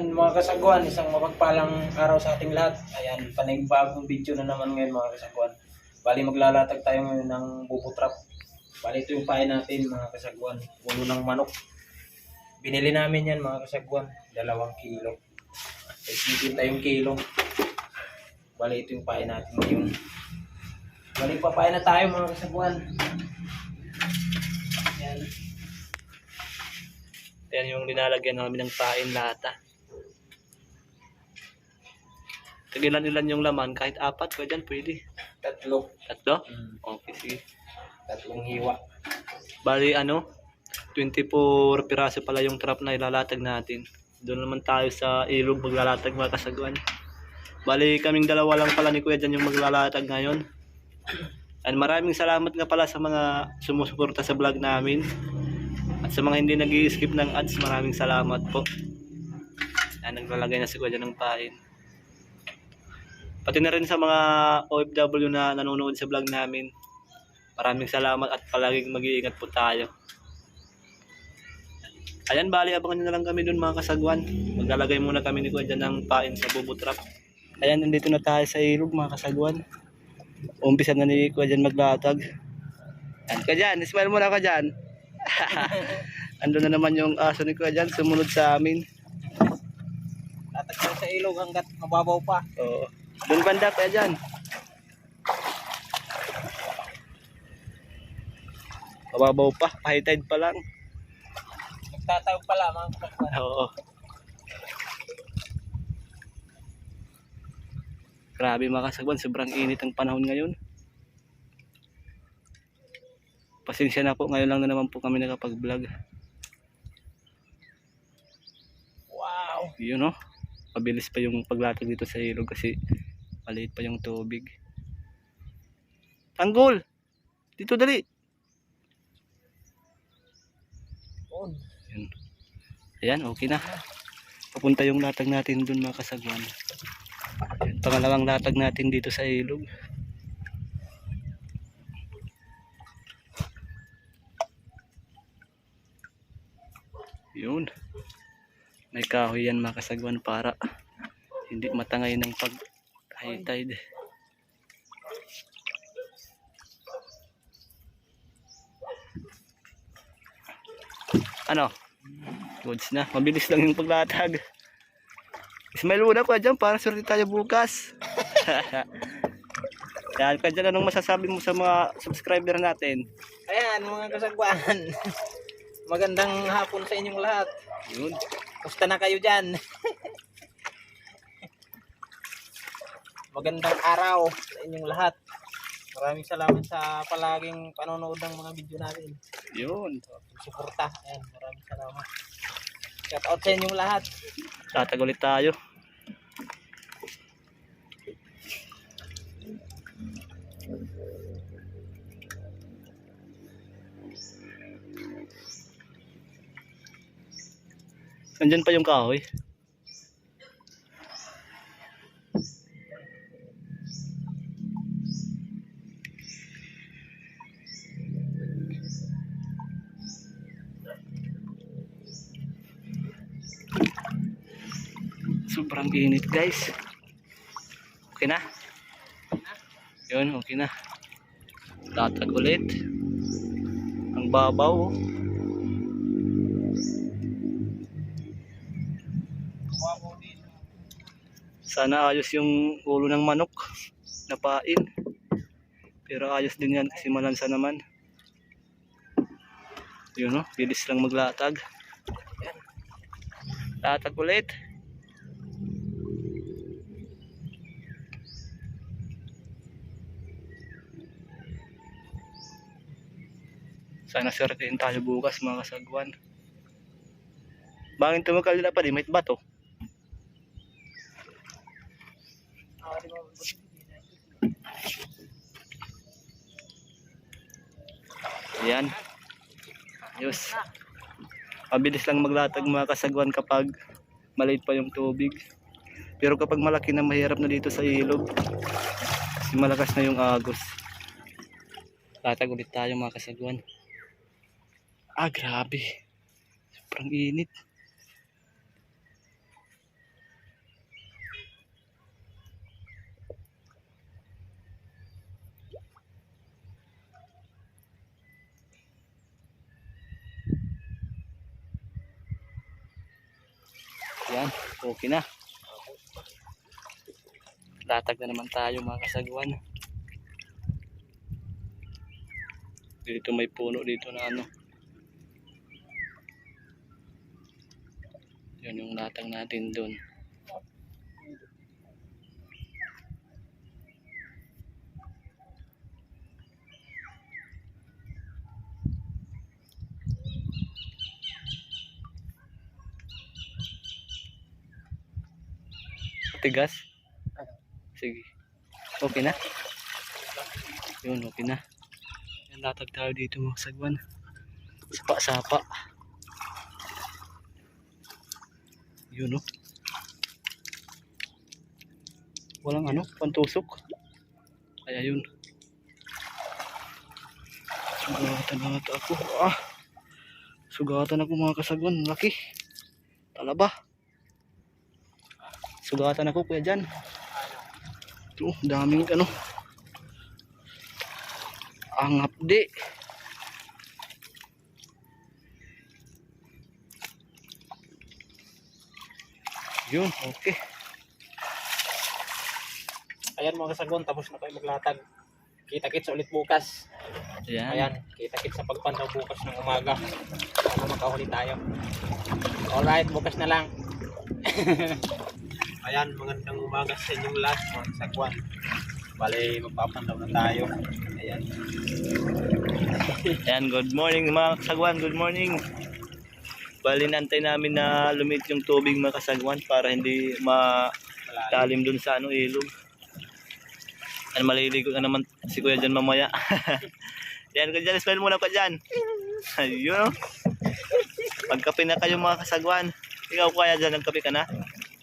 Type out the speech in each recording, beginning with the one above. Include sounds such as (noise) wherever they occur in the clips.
Ayan mga kasagwan, isang mapagpalang araw sa ating lahat. Ayan, panibagong video na naman ngayon mga kasagwan. Bali maglalatag tayo ngayon ng bubo trap. Bali ito yung pain natin mga kasagwan. Ulo ng manok. Binili namin yan mga kasagwan. Dalawang kilo. Isipin tayong kilo. Bali ito yung pain natin ngayon. Bali papain na tayo mga kasagwan. Ayan. Yan yung linalagyan namin ng pain lata. Tagilan-ilan yung laman, kahit apat ko dyan, pwede. Tatlo. Tatlo? Mm, Okay, sige. tatlong hiwa. Bali, ano, 24 piraso pala yung trap na ilalatag natin. Doon naman tayo sa ilog maglalatag mga kasagwan. Bali, kaming dalawa lang pala ni Kuya dyan yung maglalatag ngayon. And maraming salamat nga pala sa mga sumusuporta sa vlog namin. At sa mga hindi nag skip ng ads, maraming salamat po. Yan, naglalagay na si Kuya dyan ng pain. Pati na rin sa mga OFW na nanonood sa vlog namin. Maraming salamat at palaging mag-iingat po tayo. Ayan, bali, abangan nyo na lang kami dun mga kasagwan. Maglalagay muna kami ni Kuya ng pain sa bubo trap. Ayan, nandito na tayo sa ilog mga kasagwan. Umpisa na ni Kuya dyan maglatag. Ayan, Kuya dyan, smile muna ka dyan. Ando na naman yung aso ni Kuya dyan, sumunod sa amin. Latag tayo sa ilog hanggat mababaw pa. Oo. Doon banda Kuya dyan. Mababaw pa, high tide pa lang. Nagtatawag mga kasagwan. Oo. Grabe mga kasagwan, sobrang init ang panahon ngayon. Pasensya na po, ngayon lang na naman po kami nakapag-vlog. Wow! Yun no, mabilis pa yung paglatag dito sa ilog kasi maliit pa yung tubig. Tanggol! Dito dali! On. Ayan. Ayan, okay na. Papunta yung latag natin dun mga kasagwan. Ayan, pangalawang latag natin dito sa ilog. Yun. May kahoy yan mga kasagwan para hindi matangay ng pag high tide. Ano? Goods na. Mabilis lang yung paglatag. Smile muna ko dyan para swerte tayo bukas. (laughs) Yan ka dyan, anong masasabi mo sa mga subscriber natin? Ayan mga kasagwan. (laughs) Magandang hapon sa inyong lahat. Yun. Gusta na kayo dyan. (laughs) Magandang araw sa inyong lahat. Maraming salamat sa palaging panonood ng mga video natin. Yun. Suporta. Ayan, maraming salamat. Shout out sa inyong lahat. Tatag ulit tayo. Nandyan pa yung kahoy. Sobrang init guys. Okay na? Yun, okay na. Tatag ulit. Ang babaw. oh. Sana ayos yung ulo ng manok na pain. Pero ayos din yan kasi malansa naman. Yun no, bilis lang maglatag. Latag ulit. Sana swertein tayo bukas mga kasagwan. Bangin tumakalila pa di may bato. Ayan. Ayos. Mabilis lang maglatag mga kasagwan kapag maliit pa yung tubig. Pero kapag malaki na mahirap na dito sa ilog. Kasi malakas na yung agos. Latag ulit tayo mga kasagwan. Ah, grabe. Sobrang init. Yan, okay na. Latag na naman tayo mga kasaguan. Dito may puno dito na ano. Latag natin doon. Tigas? Sige. Okay na? Yun, okay na. Latag tayo dito mga sagwan. Sapa-sapa. Yun, oh. Walang ano, pantusok. Kaya yun. Sugatan ata ako. Ah! Sugatan ako mga kasagwan. Laki. Talaba. Sugatan ako kuya dyan. Ito, daming ano. Ang hapdi. Yun, okay. Ayan mga kasagwan, tapos na tayo maglatag. Kita-kits ulit bukas. Ayan. Ayan, kita-kits sa pagpandaw bukas ng umaga. Para makahuli tayo. Alright, bukas na lang. (laughs) Ayan, magandang umaga sa inyong lahat mga kasagwan. Bale, magpapandaw na tayo. Ayan. Ayan, good morning mga kasagwan, good morning. Bali, nantay namin na lumit yung tubig mga kasagwan para hindi malalim dun sa ano, ilog. Ano, maliligo na naman si kuya dyan mamaya. (laughs) Yan, kuya dyan, smile muna ka dyan. Ayun, oh. Magkape na kayo mga kasagwan. Ikaw kuya dyan, nagkape ka na?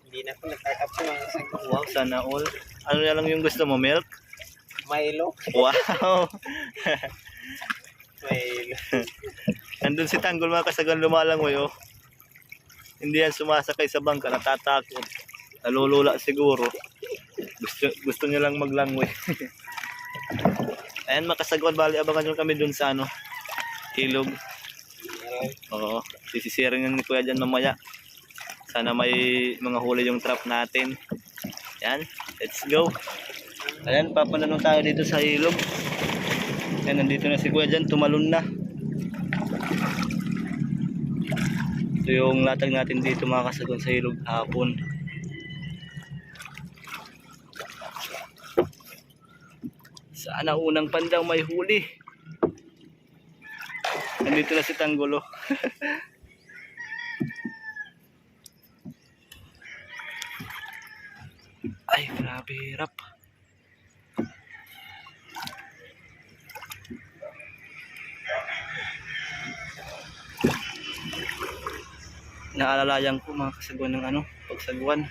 Hindi na ako nagkakapo mga kasagwan. Wow, sana all. Ano na lang yung gusto mo, milk? Milo. Wow! (laughs) Milo. (laughs) Nandun si Tanggol mga kasagan lumalangoy oh. Hindi yan sumasakay sa bangka, natatakot. Nalulula siguro. Gusto, gusto niya lang maglangoy. (laughs) Ayan makasagwan, bali abangan nyo kami dun sa ano, ilog. Oo, sisisirin yan ni Kuya dyan mamaya. Sana may mga huli yung trap natin. Yan, let's go. Ayan, papananong tayo dito sa ilog. Ayan, nandito na si Kuya dyan, tumalon na. Ito yung latag natin dito mga kasagon sa ilog hapon. Sana unang pandaw may huli. Nandito na si Tanggolo. (laughs) Ay, grabe hirap. Naalalayan ko mga kasagwan ng ano, pagsagwan.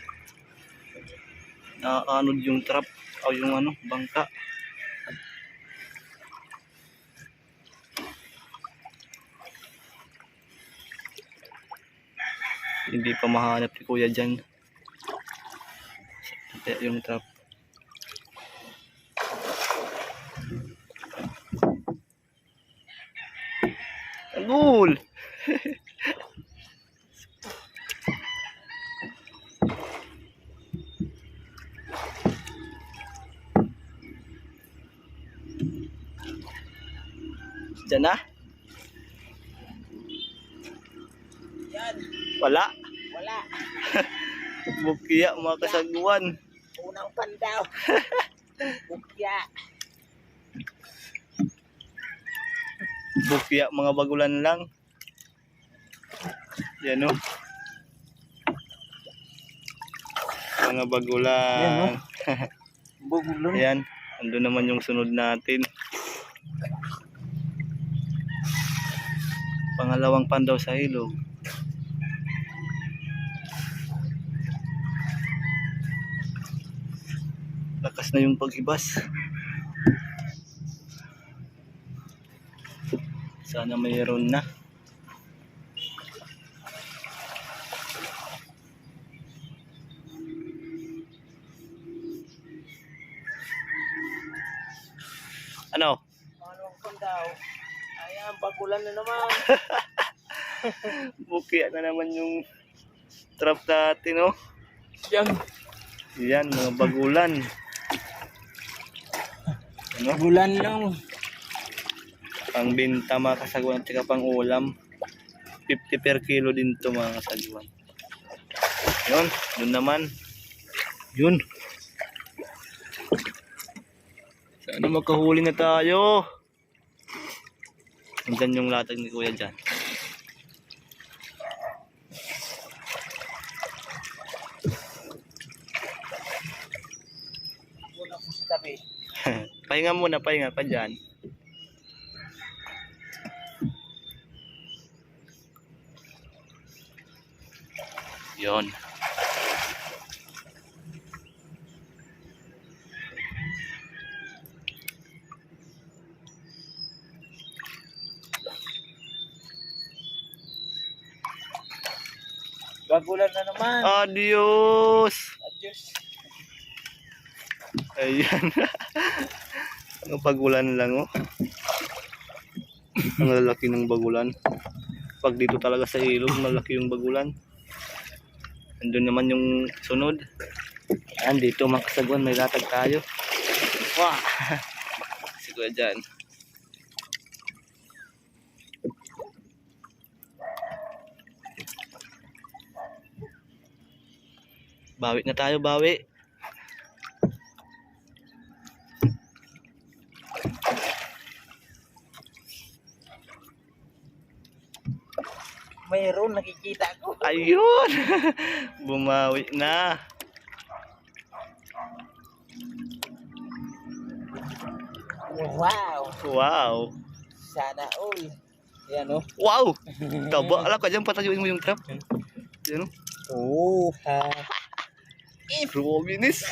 Nakaanod yung trap o yung ano, bangka. Hindi pa mahanap ni kuya dyan. Yung trap. Tanggol! Diyan na? Yan. Wala. Wala. Bukiya mga kasagwan. Unang pandaw. (laughs) Bukya. Bukiya mga bagulan lang. Yan o. Mga bagulan. Yan, (laughs) no? Bugulon. Ayan. Ando naman yung sunod natin. Pangalawang pandaw sa ilog. Lakas na yung pag-ibas. Sana mayroon na. Ano? Anong pandaw? Ayan, bagulan na naman. (laughs) (laughs) Bukiya na naman yung trap natin, oh. Yan. Yan, mga bagulan. Ano? Bulan lang. Pang binta mga kasagwan at pang ulam. 50 per kilo din to mga kasagwan. Yun, dun naman. Yun. Sana makahuli na tayo. Andyan yung latag ni kuya dyan. Wala po sa tabi. Pahinga muna, pahinga pa dyan. Yon. Bagulan na naman. Adios! Adios. Ayan. Ang bagulan lang oh. Ang lalaki ng bagulan. Pag dito talaga sa ilog, malaki yung bagulan. Andun naman yung sunod. Ayan, dito mga kasagwan, may latag tayo. Wah! (laughs) si Kuya dyan. Bawi na tayo, bawi. Mayroon nakikita ko. (laughs) Ayun! (laughs) Bumawi na. Wow. Wow! Sana all. Yan oh. Wow! (laughs) Taba, alam ka dyan, patayuin mo yung trap. Yan Oh, o. ha. Probinis.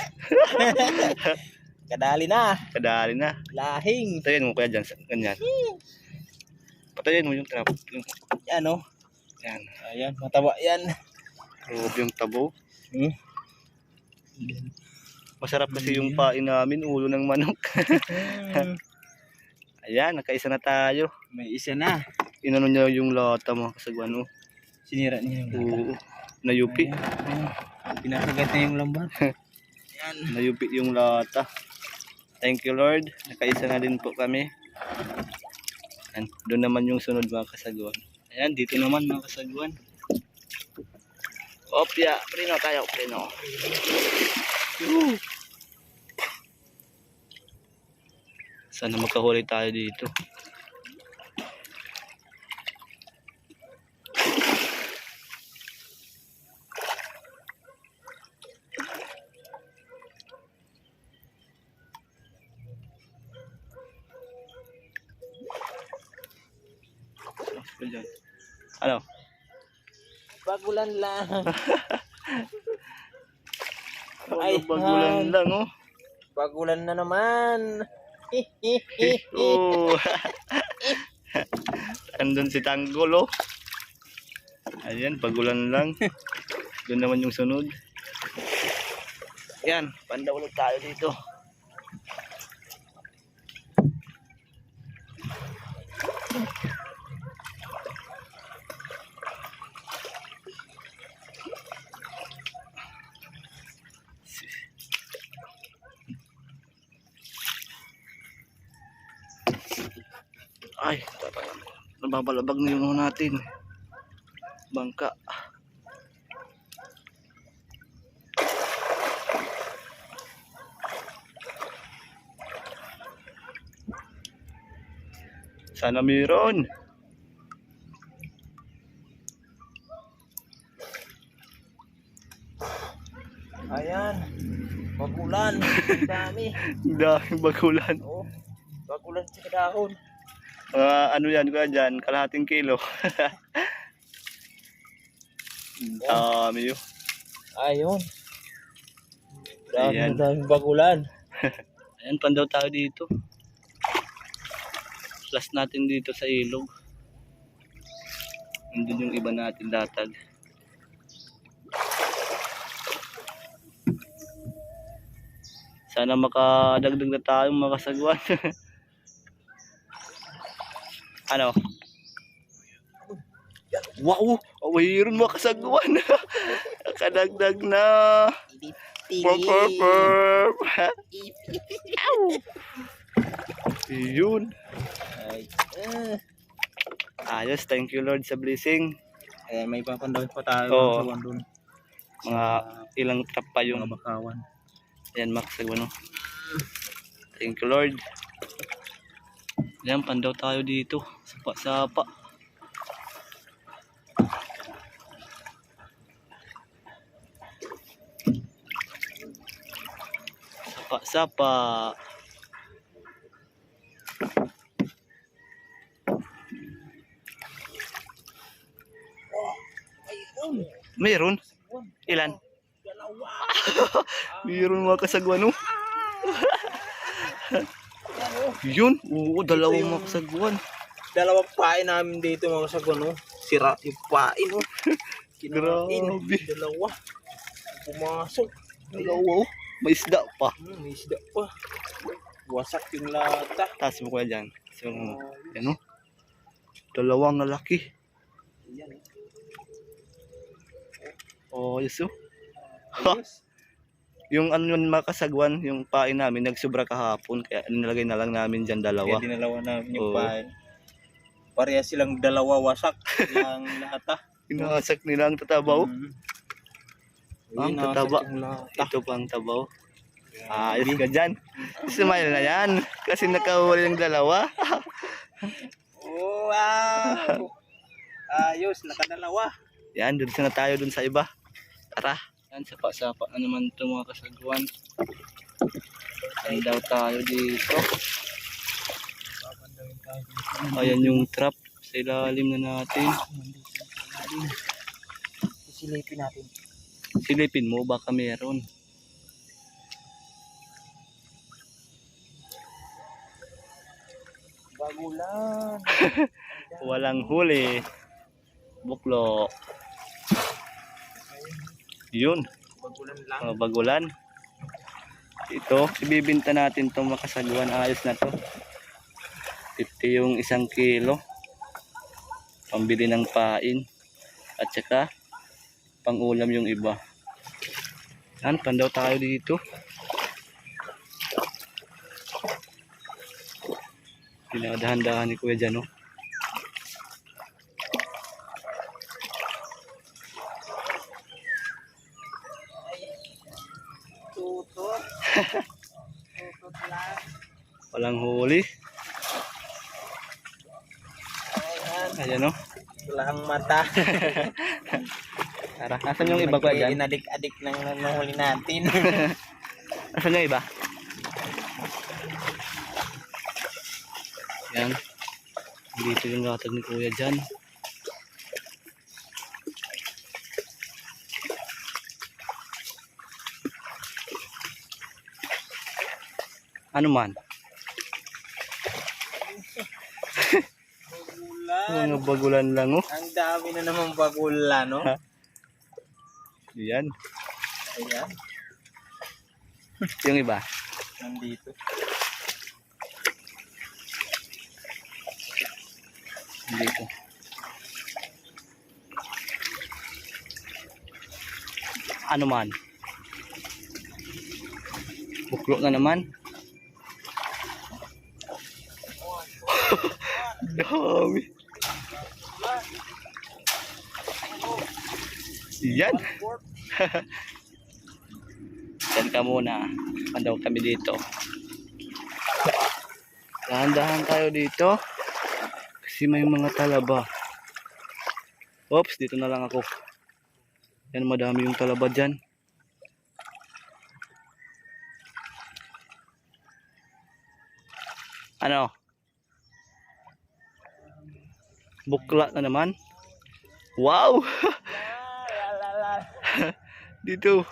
Kadali na. Kadali na. Lahing. Patayin mo kaya dyan, ganyan. Patayin mo yung trap. Yan oh. Yan. Ayan, mataba yan. Probe yung tabo. Hmm? Masarap kasi yung pain namin, ulo ng manok. Hmm. (laughs) Ayan, nakaisa na tayo. May isa na. Inano niya yung lata mga kasagwan. oh. Sinira niya yung lata. Oo. Nayupi. Ayan. Pinasagat na yung lambat. (laughs) Yan. Nayupi yung lata. Thank you Lord. Nakaisa na din po kami. Ayan, doon naman yung sunod mga kasagwan. Ayan, dito naman mga kasagwan. Opya, prino tayo, prino. Woo! Sana makahuli tayo dito. Ano? Bagulan lang. (laughs) Ay, bagulan lang oh. Bagulan na naman. (laughs) Oh. (laughs) Andun si Tanggol oh. Ayan, bagulan lang. Doon naman yung sunod. Yan, panda ulit tayo dito. Ay, tatang. Nababalabag na yung ano natin. Bangka. Sana mayroon. Ayan. Bagulan. Dami. (laughs) Daming bagulan. Oh. Bagulan sa dahon. Mga ano yan kuya dyan, kalahating kilo. (laughs) Dami yun. Ayun. Dami Ayan. na daming bagulan. (laughs) Ayan, pandaw tayo dito. Plus natin dito sa ilog. Nandun yung iba natin latag. Sana makadagdag na tayo mga kasagwan. (laughs) ano? Wow! Mayroon mga kasagwan. (laughs) Kadagdag na. Purp, purp, purp. Yun. Ay, eh. Ayos, thank you Lord sa blessing. Eh, may papandawin pa tayo Oo. sa doon. Mga ilang trap pa Yung yung mga bakawan. Ayan, Max, ano. Thank you, Lord. Ayan, pandaw tayo dito. Sapa-sapa. Sapa-sapa. Mayroon? Ilan? (laughs) Mayroon mga kasagwan, (laughs) oh. Yun, oo, dalawang mga kasagwan. Dalawang pain namin dito mga sagwan, no? Sira yung pain, no? (laughs) Kinain. Dalawa. Pumasok. Dalawa, oh. May isda pa. Hmm, may isda pa. Wasak yung lata. Taas mo kuya dyan. So, ano? Dalawang lalaki. Ayan. Oh, yes, oh. Ayos. Yung ano yun mga kasagwan, yung pain namin, nagsubra kahapon. Kaya nilagay na lang namin dyan Kaya dalawa. dinalawa namin yung Oo. pain. Pareha silang dalawa wasak. yung lata. (laughs) Inasak nila ang tatabaw. Hmm. Ang Ayun, nawasak tataba. yung lata. Ito pa ang tabaw. Ayos ka dyan. Smile na yan. Kasi nakahuli ng dalawa. (laughs) Wow! Ayos, nakadalawa. Yan, dun na tayo dun sa iba. Tara. Yan, sapa-sapa na naman ito mga kasagwan. Yan daw tayo dito. Ayan yung trap sa ilalim na natin. Isilipin natin. Silipin mo, baka meron. Bagulan. (laughs) Walang huli. Buklo. Yun, Bagulan lang. mga bagulan. Ito, ibibinta natin itong makasagwan. Ayos na to. 50 yung isang kilo. Pambili ng pain. At saka, pangulam yung iba. Yan, pandaw tayo dito. Dinadahan-dahan ni Kuya Jano. Tutot. Tutot lang. Walang huli. Ayan. Ayan o. Wala ang mata. (laughs) Tara, nasan yung iba Kuya Jan? Inadik-adik ng nanahuli natin. (laughs) Nasaan yung iba? Yan. Dito yung latag ni Kuya dyan. Ano man? Bagulan. Mga bagulan lang oh. Ang dami na naman bagulan, no? Yan. Ayan. Yung iba. Nandito. Dito. Ano man? Buklo na naman. (laughs) Dami. Yan. (laughs) Yan ka muna. Pandaw kami dito. Dahan-dahan tayo dito. Kasi may mga talaba. Oops, dito na lang ako. Yan, madami yung talaba dyan. Ano? Bukla na naman. Wow! (laughs) (laughs) dito.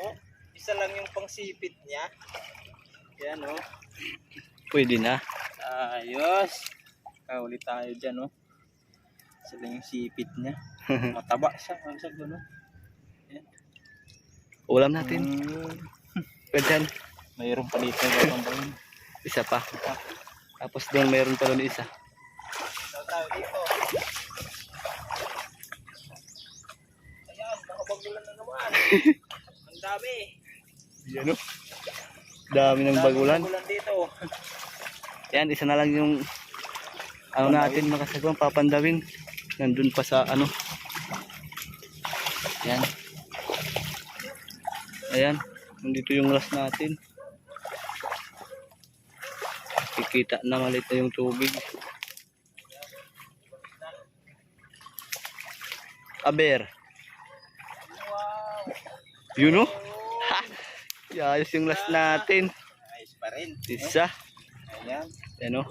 Oh, isa lang yung pangsipit niya. Yan, oh. Pwede na. Ayos. Kauli tayo dyan, oh. Isa lang yung sipit niya. (laughs) Mataba siya. Ang sago, no? Ulam natin. Hmm. Pwede yan. (laughs) Mayroon pa dito. Mayroon pa. Isa pa. Tapos doon mayroon pa doon isa. Tayo dito. Ang dami. Yan o. Dami ng bagulan. Bagulan dito. Yan, isa na lang yung ano natin mga kasagwan, papandawin. Nandun pa sa ano. Yan. Ayan. Nandito yung last natin. Kikita na malit na yung tubig. Aber. Yun o. Ha! Ayos yung last natin. Ayos pa rin. Isa. Ayan. Yan o.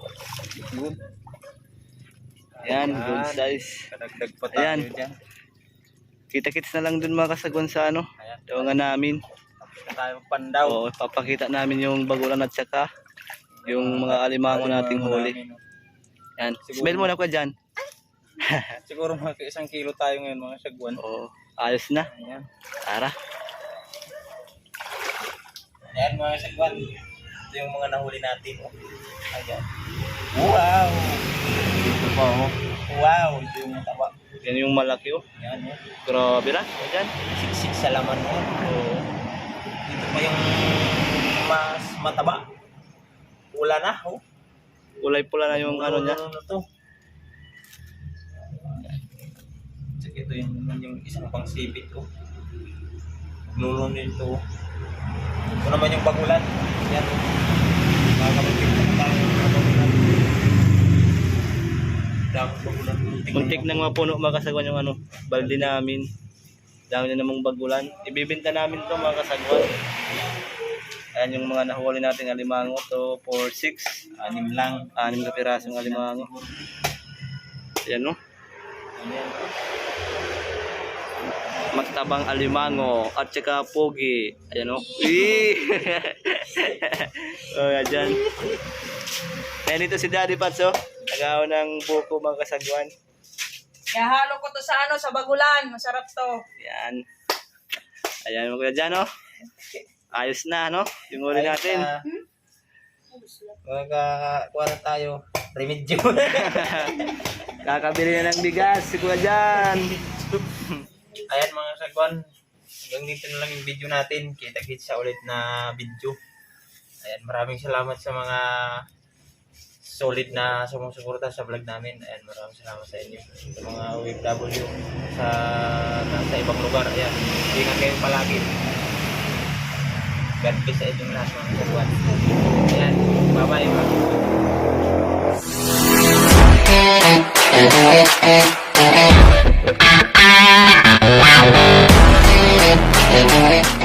Yan, Ayan. good size. Kadagdag pa Ayan. tayo dyan. Kita-kits na lang dun mga kasagwan sa ano. Ayan. Tawangan namin. Tapos na tayo pandaw. Oo, papakita namin yung bagulan at saka yung mga alimango nating huli. Yan. Siguro- Smell mo na ko dyan. Siguro mga isang kilo tayo ngayon mga sagwan. Oo, ayos na. Ayan. Tara. Ayan mga sagwan. Ito yung mga nahuli natin. Oh. Ayan. Wow! Dito pa oh. Wow! Ito yung mataba. Yan yung malaki oh. Ayan oh. Grabe na. O dyan. Siksik sa laman mo. Oo. Dito pa yung mas mataba. Wala na. Oh. Kulay pula na yung ano niya. Ano to? Tsaka ito yung, yung isang pang sipit ko. Nulong din to. Ito naman yung bagulan. Yan. Makakapagpit na tayo ng bagulan. Dami bagulan. Muntik nang mapuno mga kasagwan yung ano, balde namin. Dami na namang bagulan. Ibibenta namin to mga kasagwan. Ayan yung mga nahuli nating alimango to for 6. Anim lang. Anim na pirasong alimango. Ayan no. Ayan. Magtabang alimango at saka pogi. Ayan o. Wee! o, yan dyan. Ayan ito si Daddy Pats o. Nagawa ng buko mga kasagwan. Ihalo ko to sa ano, sa bagulan. Masarap to. Yan. Ayan mo kuya dyan o. Ayos na no. Yung uli natin. Magkakakuha na tayo. Remedyo. (laughs) Kakabili na ng bigas si kuya dyan. Ayan mga sagwan, hanggang dito na lang yung video natin. Kita-kits sa ulit na video. Ayan, maraming salamat sa mga solid na sumusuporta sa vlog namin. Ayan, maraming salamat sa inyo. Sa mga OFW sa, sa ibang lugar. Ayan, ingat kayo palagi. God bless sa inyong lahat mga sagwan. Ayan, bye-bye mga sagwan. Thank you.